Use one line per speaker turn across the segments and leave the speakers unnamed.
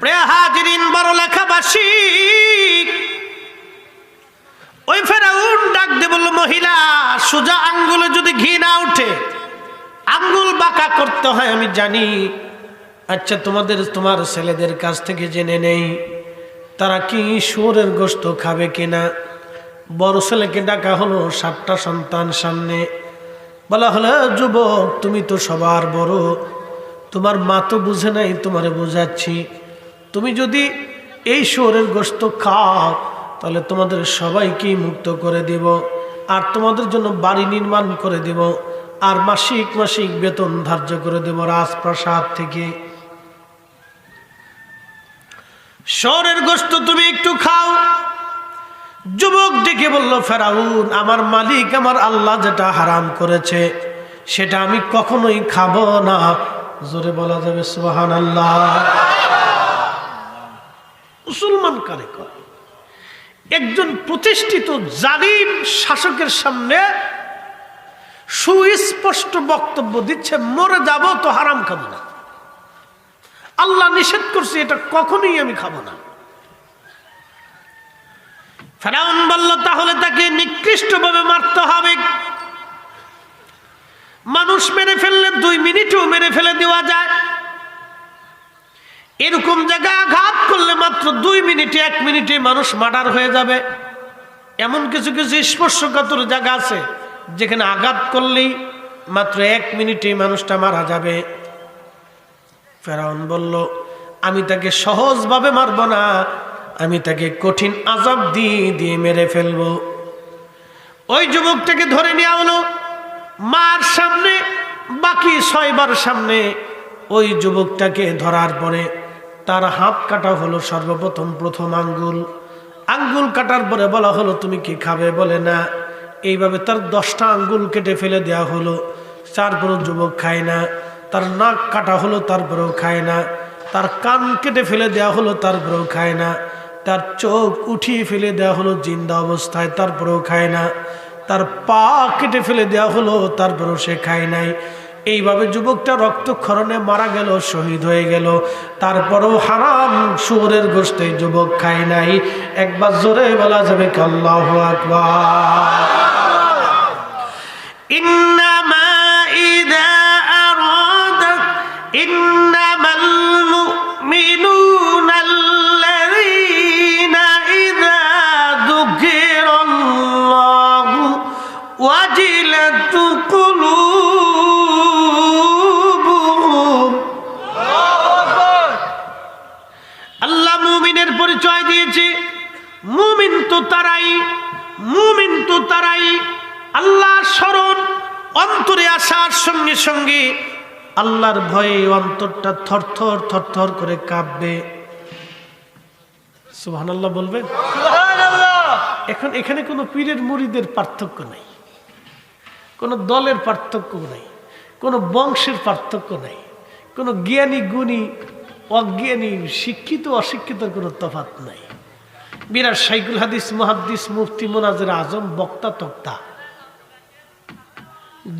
প্রিয় হাজিরিন বড় লেখাবাসী। ওই ফেরাউন ডাক দে বলল, মহিলা, সোজা আঙ্গুলে যদি ঘি না উঠে, আঙ্গুল বাঁকা করতে হয়, আমি জানি। আচ্ছা তোমাদের, তোমার ছেলেদের কাছ থেকে জেনে নেই, তারা কি শুয়োরের গোস্ত খাবে কিনা? বড় ছেলেকে ডাকা হলো সাতটা সন্তান সামনে। বলা হলো, যুবক, তুমি তো সবার বড়। তোমার মা তো বুঝে নাই, তোমারে বোঝাচ্ছি। তুমি যদি এই শুয়োরের গোস্ত খাও, তাহলে তোমাদের সবাইকেই মুক্ত করে দিব, আর তোমাদের জন্য বাড়ি নির্মাণ করে দিব, আর মাসিক মাসিক বেতন ধার্য করে দেব রাজপ্রাসাদ থেকে। শহরের গোস্ত তুমি একটু খাও। যুবক ডেকে বলল, ফেরাউন, আমার মালিক আমার আল্লাহ যেটা হারাম করেছে, সেটা আমি কখনোই খাব না। জোরে বলা যাবে সুবাহান আল্লাহ মুসলমান কারে কয়? একজন প্রতিষ্ঠিত জালিম শাসকের সামনে সুস্পষ্ট বক্তব্য দিচ্ছে, মরে যাব তো হারাম খাব না। আল্লাহ নিষেধ করছে, এটা কখনোই আমি খাব না। ফেরাউন বলল, তাহলে তাকে নিকৃষ্টভাবে মারতে হবে। মানুষ মেরে ফেললে দুই মিনিটও মেরে ফেলে দেওয়া যায়। এরকম জায়গায় আঘাত করলে মাত্র দুই মিনিটে, এক মিনিটে মানুষ মার্ডার হয়ে যাবে। এমন কিছু কিছু স্পর্শকাতর জায়গা আছে, যেখানে আঘাত করলেই মাত্র এক মিনিটেই মানুষটা মারা যাবে। ফেরাউন বলল, আমি তাকে সহজভাবে মারব না, আমি তাকে কঠিন আজাব দিয়ে দিয়ে মেরে ফেলব। ওই যুবকটাকে ধরে নেওয়া হলো, মার সামনে, বাকি ছয়বার সামনে। ওই যুবকটাকে ধরার পরে তার হাত কাটা হলো সর্বপ্রথম প্রথম আঙ্গুল। আঙ্গুল কাটার পরে বলা হলো, তুমি কি খাবে? বলে, না। এইভাবে তার দশটা আঙ্গুল কেটে ফেলে দেওয়া হলো। তারপরেও যুবক খায় না। তার নাক কাটা হলো, তারপরেও খায় না। তার কান কেটে ফেলে দেওয়া হলো, তারপরেও খায় না। তার চোখ উঠিয়ে ফেলে দেওয়া হলো, জিন্দা অবস্থায়, তারপরেও খায় না। তার পা কেটে ফেলে দেওয়া হলো, তারপরেও সে খায় নাই। এইভাবে যুবকটা রক্তক্ষরণে মারা গেল, শহীদ হয়ে গেল। তারপরও হারাম সুরের গোষ্ঠে যুবক খায় নাই। একবার জোরে বলা যাবে কাল্লাহ আকবার। ইন্নামা ইদা তো তারাই মুমিন তো তারাই আল্লাহ স্মরণ অন্তরে আসার সঙ্গে সঙ্গে আল্লাহর ভয়ে অন্তরটা থরথর থরথর করে কাঁপবে। সুবহানাল্লাহ বলবেন? এখন এখানে কোনো পীরের মুড়িদের পার্থক্য নাই। কোনো দলের পার্থক্য নাই। কোনো বংশের পার্থক্য নাই। কোনো জ্ঞানী গুণী অজ্ঞানী শিক্ষিত অশিক্ষিতর কোনো তফাত নাই। বিরাট সাইকুল হাদিস, মহাদ্দিস, মুফতি মোনাজের আজম, বক্তা, তক্তা।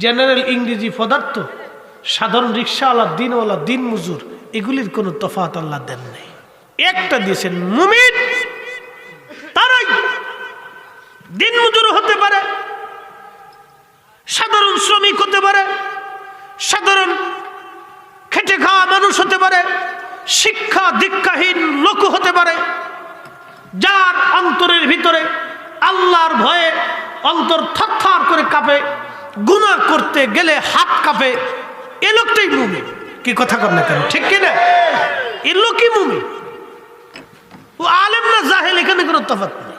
জেনারেল ইংরেজি পদার্থ, সাধারণ রিক্সাওয়ালা, দিনওয়ালা, দিন মজুর, এগুলির কোনো তফাত আল্লাহ দেন নাই। একটা দিয়েছেন মুমিন, তারাই দিন মজুর হতে পারে, সাধারণ শ্রমিক হতে পারে, সাধারণ খেটে খাওয়া মানুষ হতে পারে, শিক্ষা দীক্ষাহীন লোক হতে পারে যার অন্তরের ভিতরে আল্লাহর ভয়ে অন্তর থরথর করে কাঁপে, গুনাহ করতে গেলে হাত কাঁপে, এ লোকটাই মুমি কি কথা কর না কেন? ঠিক কিনা? এ লোকই মুমি ও আলেম না জাহেল, এখানে কোনো তফাৎ নেই।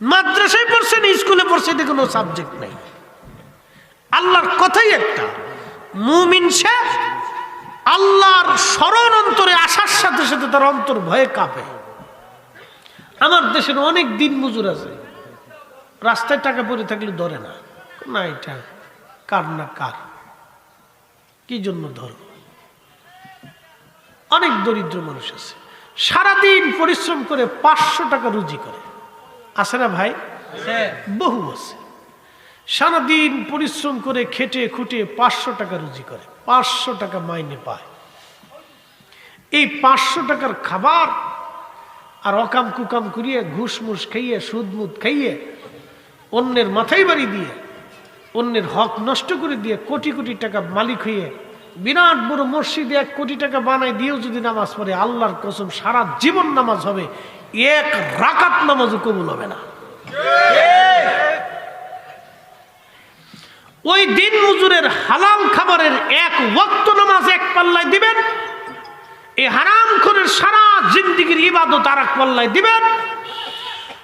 মাদ্রাসায় পড়ছেন, স্কুলে পড়ছে এটা কোনো সাবজেক্ট নেই। আল্লাহর কথাই একটা। মুমিন সে আল্লাহর স্মরণ অন্তরে আসার সাথে সাথে তার অন্তর ভয়ে কাঁপে। আমার দেশের অনেক দিন মজুর আছে। রাস্তায় টাকা পড়ে থাকলে ধরে না। না এটা কার না কার? কি জন্য ধরব? অনেক দরিদ্র মানুষ আছে। সারাদিন পরিশ্রম করে পাঁচশো টাকা রুজি করে। আছে না ভাই? বহু আছে। সারাদিন পরিশ্রম করে খেটে খুটে পাঁচশো টাকা রুজি করে। পাঁচশো টাকা মাইনে পায়। এই পাঁচশো টাকার খাবার আর অকাম কুকাম করিয়ে ঘুষ মুস খাইয়ে সুদ মুদ খাইয়ে, অন্যের মাথায় বাড়ি দিয়ে, অন্যের হক নষ্ট করে দিয়ে কোটি কোটি টাকা মালিক হয়ে বিরাট বড় মসজিদে এক কোটি টাকা বানাই দিয়েও যদি নামাজ পড়ে, আল্লাহর কসম সারা জীবন নামাজ হবে, এক রাকাত নামাজও কবুল হবে না। ওই দিন মজুরের হালাল খাবারের এক ওয়াক্ত নামাজ এক পাল্লায় দিবেন এই হারাম করে সারা জিন্দিগির ইবাদত আর এক পাল্লায় দিবেন।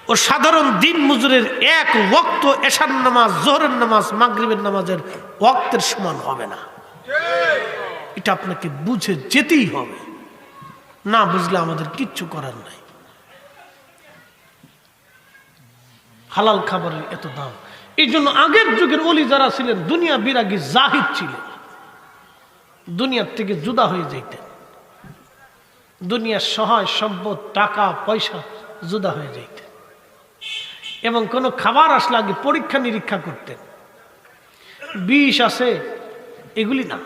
ও সাধারণ দিন মজুরের এক ওক্ত এশার নামাজ, জোহরের নামাজ, মাগরিবের নামাজের ওক্তের সমান হবে না। এটা আপনাকে বুঝে যেতেই হবে। না বুঝলে আমাদের কিচ্ছু করার নাই। হালাল খাবারের এত দাম। এই জন্য আগের যুগের অলি যারা ছিলেন, দুনিয়া বিরাগী জাহিদ ছিলেন। দুনিয়ার থেকে জুদা হয়ে যাইতেন। দুনিয়ার সহায় সম্পদ, টাকা, পয়সা জুদা হয়ে যাইতেন। এবং কোনো খাবার আসলে আগে পরীক্ষা নিরীক্ষা করতেন। বিষ আছে, এগুলি না।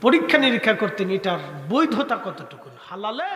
পরীক্ষা নিরীক্ষা করতেন, এটার বৈধতা কতটুকু হালালে